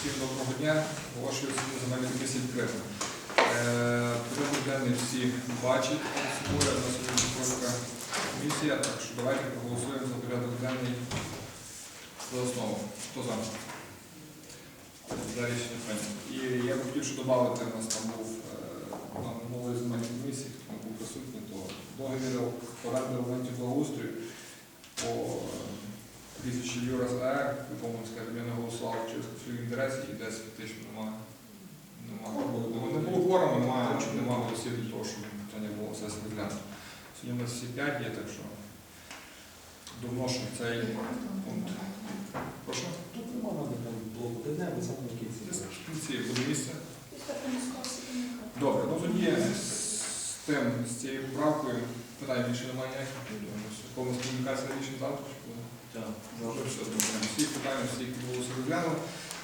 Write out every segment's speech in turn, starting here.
Всім доброго дня. Оголошую сьогодні земельну комісію відкритим. Е, Порядок денний всі бачать. Собою на сьогодні кожна комісія, так що давайте проголосуємо за порядок денний за основу. Хто за? І я б хотів, що додати, у нас там був е, на минулої земельній комісії, хто не був присутній, то договір оренди елементів благоустрою по е, прізвищі Юра ЗАЕ, в якому, скажімо, я не конфлікт інтересів і десь фактично немає. Немає. Не було кворуму, немає, немає голосів для того, щоб питання було все розглянуто. Сьогодні у нас всі п'ять є, так що довношу цей пункт. Прошу. Тут нема надо блоку, де не в самому кінці. В кінці буде місце. Добре, ну тоді з тим, з цією поправкою, питань більше немає ніяких. Повністю комунікація рішень завтра коли? Добре, все добре. Всі питання, всі, які були розглянули.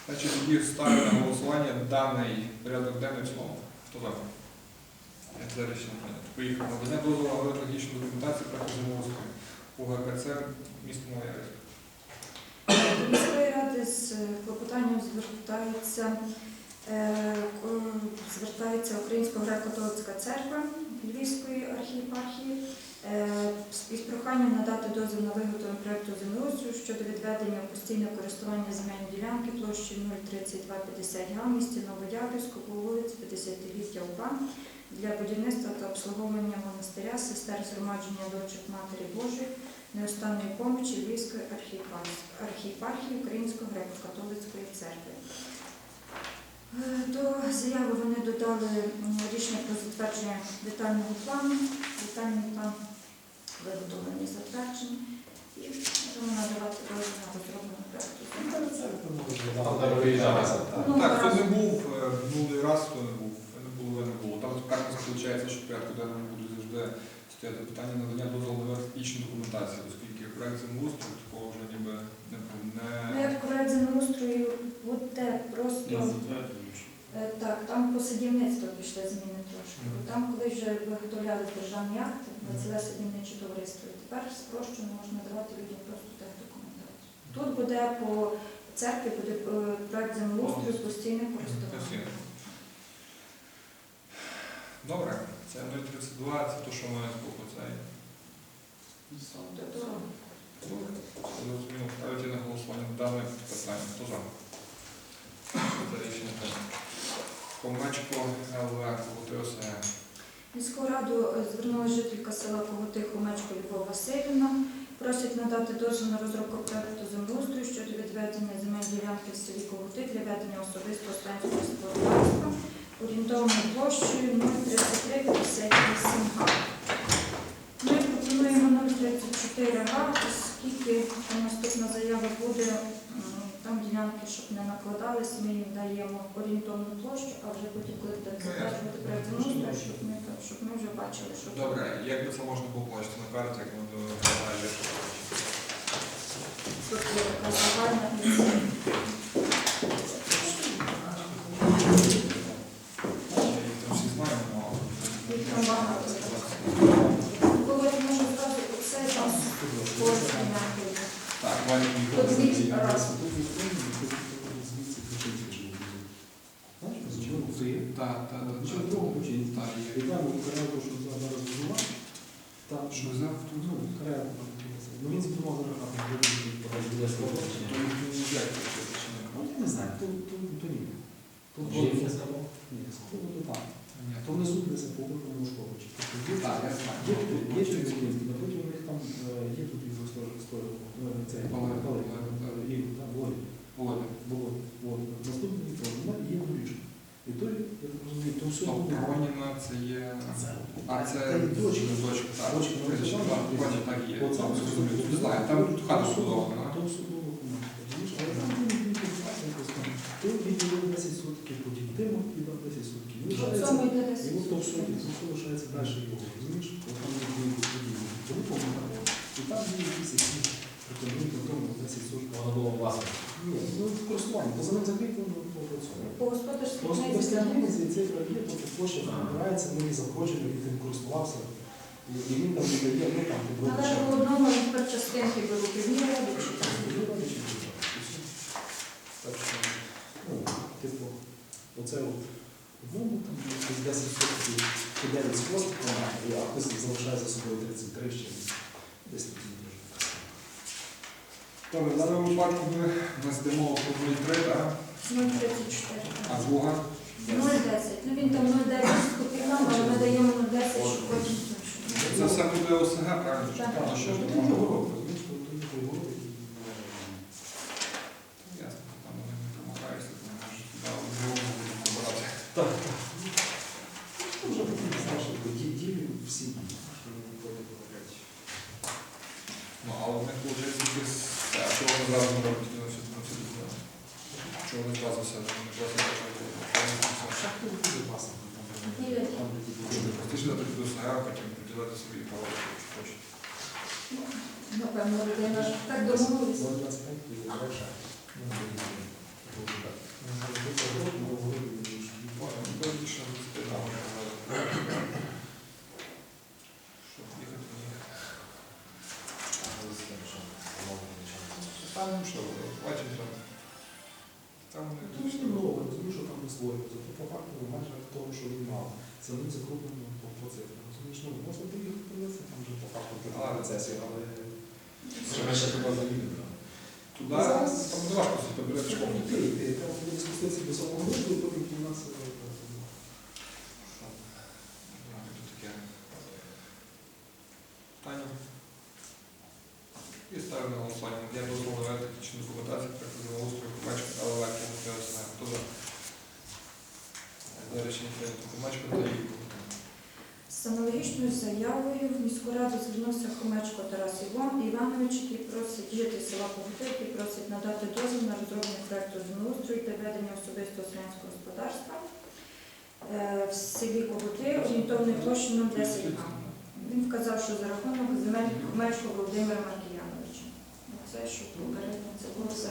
Значить, тоді ставлю на голосування даний порядок денний цілому. Хто за? За рішення прийнято. Поїхали. Надання дозволу на технічну документацію проекту землеустрою. У ГКЦ місто Новоярськ. До міської ради з клопотанням звертається, е, звертається Українська греко-католицька церква Львівської архієпархії е, із проханням надати дозвіл на виготовлення проекту землеустрою щодо відведення в постійне користування земельної ділянки площею 03250 га місті Новояврівську по вулиці 50-ліття УПА для будівництва та обслуговування монастиря, сестер згромадження дочок Матері Божої неостанної помочі Львівської архієпархії Української греко-католицької церкви. Е, До заяви вони додали рішення про затвердження детального плану. Детальний план виготовлений затверджений і можемо надавати дозвіл на. Ну, Так, хто раз. не був е, минулий раз, хто не був, не було, ви не було. Там у виходить, що в порядку денному будуть завжди стояти питання надання дозволу на технічну документацію, оскільки проект землеустрою такого вже ніби не Ну, не Як проект землеустрою буде просто так, там по садівництву пішли зміни трошки. Там коли вже виготовляли державні акти, працювали садівниче товариство. Тепер спрощено можна давати людям просто тех документацію. Тут буде по церкві буде е, проект землеустрою постійне користування. Постійне. Добре, це 032, це те, що має збоку цей. Добре, зрозуміло. Ставити на голосування дане питання. Хто за? За рішення. Комачко ЛВ, Колотиоса. Міську раду е, звернула жителька села Коготиху Мечко Любов Васильівна. Просять надати дозвіл на розробку проекту землеустрою щодо відведення земель ділянки в селі Коготи для ведення особистого станції господарства орієнтовною площею 03358 га. Ми пропонуємо 034 га, оскільки наступна заява буде, ділянки, щоб не накладались, ми їм даємо орієнтовну площу, а вже потім, коли будемо затверджувати проект землеустрою, щоб ми, щоб ми вже бачили, що. Добре, як би це можна було на карті, як воно виглядає? Тут є така загальна інформація. Їх там всі знаємо, Їх там багато. Коли може зразу все там кожен м'який. Так, Ваня Подивіться, Міхайло. раз. Знаєш, з чого ти? Так, так, так. Чого другого учені? Так, є. І там що зараз там Що взяв? ну, корейку. Ну він за рахунок, він буде це чи ні. Ну, я не знаю, то, ні. Є сказав? Ні, сходу то там. Ні, То внизу десь по. Тобто є, Так, я знаю. є, тут будинки, напроти у них там е, є тут і історію, і там Володя. Володя. Наступний теж немає, і є доріжка. І то, я так розумію, то все Стоп, буде. Проніна це є... А, це дочка. дочка, так. Ну, є. Буде. Не знаю, там тут хата але там. То він дає 10 сутків, потім тимо і дав 10 сутків. І от то все, лишається далі його, розумієш? Тому помагає. І там є якісь які на тому 10 сутків. Воно було власне. Ні, ну в користуванні, бо за ним закріплено по працює. Господарській книзі і цифра тобто площа набирається, ми її заходжено і тим користувався. І, він там видає, ну там, Але в одному тепер частинки беруть, і родичі. Так що, ну, оце от одному там десь 10 сотень піде від хвостиком, а хтось залишає за собою 33 ще десь тут дуже. Добре, в даному випадку ми у нас йде 0,3, так? 0,34. А друга? 0,10. Ну він там 0,10 з копійками, але ми даємо 0,10, щоб потім. Це все буде ОСГ, правильно? Так. Ну, що можна Ясно, там вони не побрати. Так, так. Ну, вже ділі всі що вони ніколи не говорять. Ну, але в них виходить якийсь... А чого вони зараз не роблять? Вони все там все дійсно. Чого вони зразу все не просто почали? Шахти дуже класно. Ділять. Там, де ті ділі. Простіше дати до СГ, потім приділити собі право, якщо хочете. Напевно, людина ж так домовилися. 0,25 ти забираєш шахти. Ну, не буде. Дуже так. Ну, зараз ви це робите, ми говорили, що Ладно, ну, то більше не буде, там Що нове, розумію, що там присвоїться. зато по факту, майже того, що він мав. Це не закруплено по, по цифрам. Розумієш, ну, можна приїхати подивитися, там вже по факту А, рецесія, але але... Ще туди замінити. Туди, там не важко собі подивитися, Треба Ти, ти, треба буде спуститися до самого групу, і потім у нас... е, таке. Таня. І ставимо на голосування. Я дозволу на технічну документацію, так землеустрою, побачимо, але легко не знаю. Хто за? За рішення прийнято. З аналогічною заявою в міську раду звернувся Хомечко Тарас Іван Іванович, який просить жити села Поготи, який просить надати дозвіл на розроблення проекту землеустрою та ведення особистого селянського господарства е, в селі Когути орієнтовною площею 10 га. Він вказав, що за рахунок земель Хомечко Володимира Маркіяновича. Це що попередньо це було все.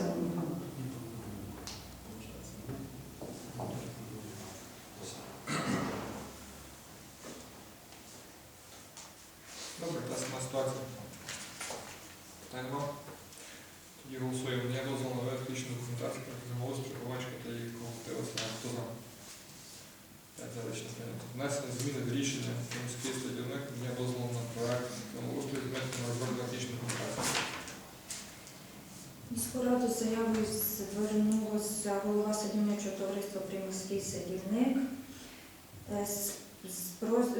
Добре, та сама ситуація. Питань нема? Тоді голосуємо. Я дозволу на технічну документацію, так землеустрою, побачимо та її колективися. Хто за? П'ять за рішення прийнято. Внесення зміни в рішення міський стадіоник, я дозволу на проект землеустрою, змінити на розробку технічної документації. Міську раду з заявою звернулося голова садівничого Приміський садівник е,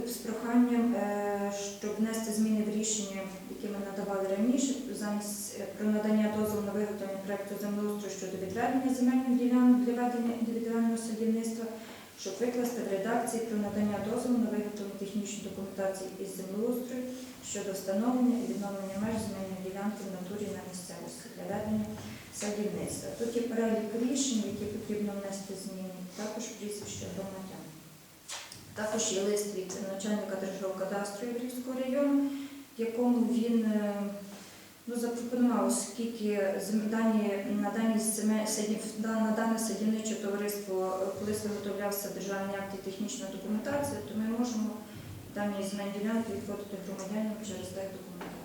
з, проханням, е, щоб внести зміни в рішення, які ми надавали раніше, замість е, про надання дозволу на виготовлення проекту землеустрою щодо відведення земельних ділянок для ведення індивідуального садівництва, щоб викласти в редакції про надання дозволу на виготовлення технічної документації із землеустрою щодо встановлення і відновлення меж земельної ділянки в натурі на місцевості для ведення садівництва. Тут є перелік рішень, які потрібно внести зміни, також прізвище громадян. Також є лист від начальника Держгеокадастру Єврівського району, в якому він е, ну, запропонував, оскільки дані, на, садів- на дане садівниче товариство е, колись виготовлявся державний акт і технічна документація, то ми можемо дані земельні ділянки відводити громадянам через тех документацію.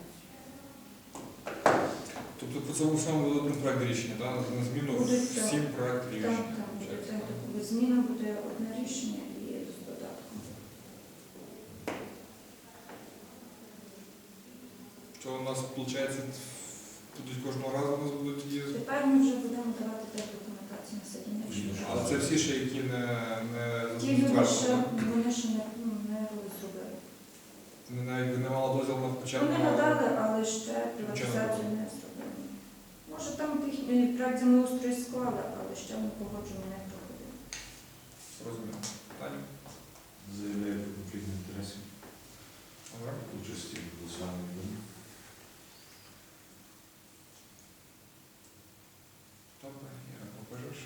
Тобто по цьому всьому буде один проект рішення, так? На зміну Будуть, так. всім проект Так, рішення. так, буде тех документація. Зміна буде одне рішення і з додатком. То у нас, виходить, будуть кожного разу у нас будуть тоді. Тепер ми вже будемо давати тех документацію на садівничне. Але це всі ще, які не, не Ті люди ще, затверджені, вони ще не, ну, не зробили. не навіть не мала дозвіл на початку. Вони надали, але ще приватизацію не зробили. Може там тих- проект землеустрою склали, але ще ми погодження не проходили. Розумію. Питання? Заявляє про конфлікт інтересів Добре. участі в голосуванні. Добре, Іра, покажеш.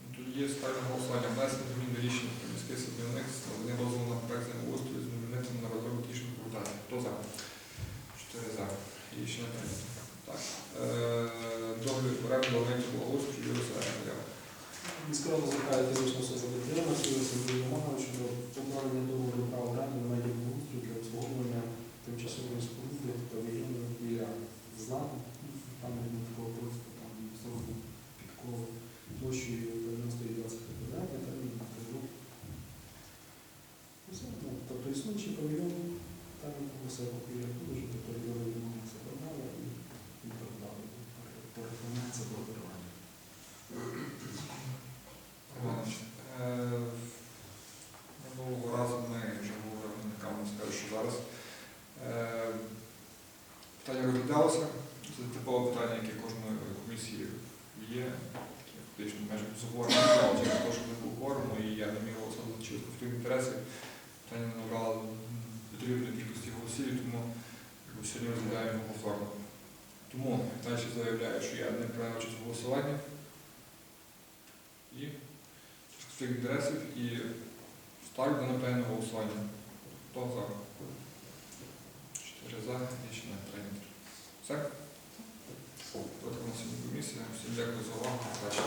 Ну, Тоді є ставлю на голосування. Внесення змін до рішення про міське садівництво, вони дозволу на проект землеустрою з змінити на розробку документації. Хто за? Чотири за. Рішення прийнято. Добрий Договір оренди елементів благоустрою Юрія Сарая. Міська рада звертає фізичну особу Тетяна, Сергій Романович щодо поправлення договору права оренди медіа благоустрою для обслуговування тимчасової споруди та війни біля знаку, там не такого просто, там сторону підкову площею 90 і 20 квадратів, чи павільйон, там все папір, дуже до павільйону домовилися продали і і продали. Переформація до обірвання. Романович, е, Минулого разу ми вже говорили, не камеру скажу, що зараз. Е, Питання розглядалося. Це типове питання, яке кожної комісії є. Фактично майже безговорно, через те, що не був форуму, і я не міг голосувати через конфлікт інтересів. Питання не набрало потрібної кількості голосів, тому сьогодні розглядаємо його повторно. Тому далі заявляю, що я не приймаю участь в голосуванні. І конфлікт інтересів і ставлю на напевне голосування. Хто за? Чотири за, рішення прийнято. Все? Проти на сьогодні комісія. Всім дякую за увагу. Удачі.